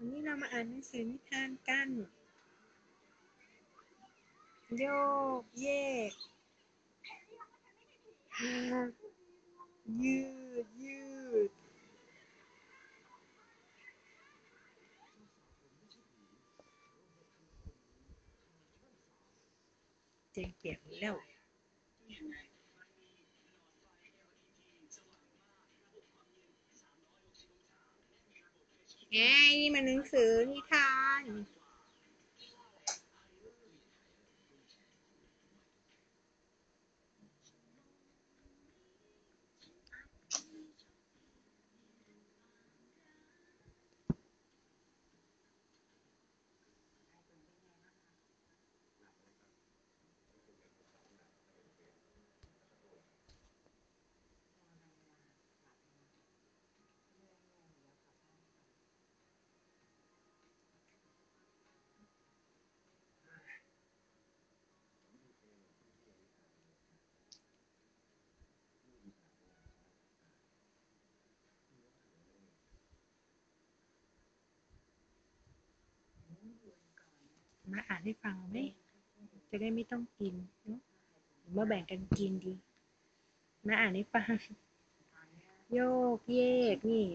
วันนี้เรามาอ่านหนังสือนิทานกัน โยกเยกยืดยืด เจงเปียกแล้ว ไงนี่มันหนังสือนิทาน มาอ่านให้ฟังไหม จะได้ไม่ต้องกินเนอะหรือมาแบ่งกันกินดี มาอ่านให้ฟัง โยกเยกนี่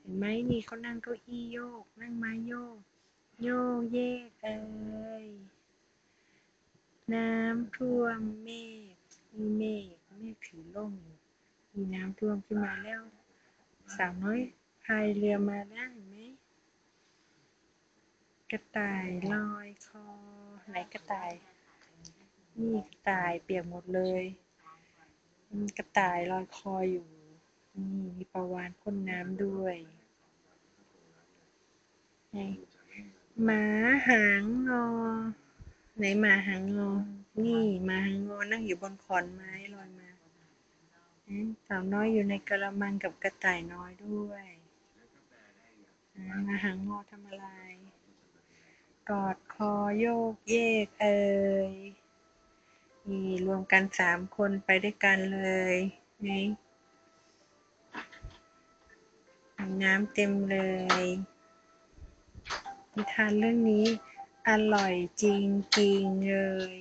เห็นไหมนี่เขานั่งเก้าอี้โยก นั่งไม้โยก โยกเยกเอ้ยน้ำท่วมเมฆมีเมฆเมฆถือล่มอยู่มีน้ำท่วมขึ้นมาแล้ว สาวน้อยพายเรือมาได้เห็นไหม กระต่ายลอยคอ ไหนกระต่าย นี่กระต่ายเปียกหมดเลยกระต่ายลอยคออยู่ นี่มีปลาวาฬพ่นน้ำด้วยไหนหมาหางงอ ไหนหมาหางงอ นี่หมาหางงอนั่งอยู่บนขอนไม้ลอยมาสาวน้อยอยู่ในกระมังกับกระต่ายน้อยด้วยหมาหางงอทำอะไร กอดคอโยกเยกเอ่ยนี่รวมกันสามคนไปด้วยกันเลยนี่น้ำเต็มเลยนิทานเรื่องนี้อร่อยจริงๆเลย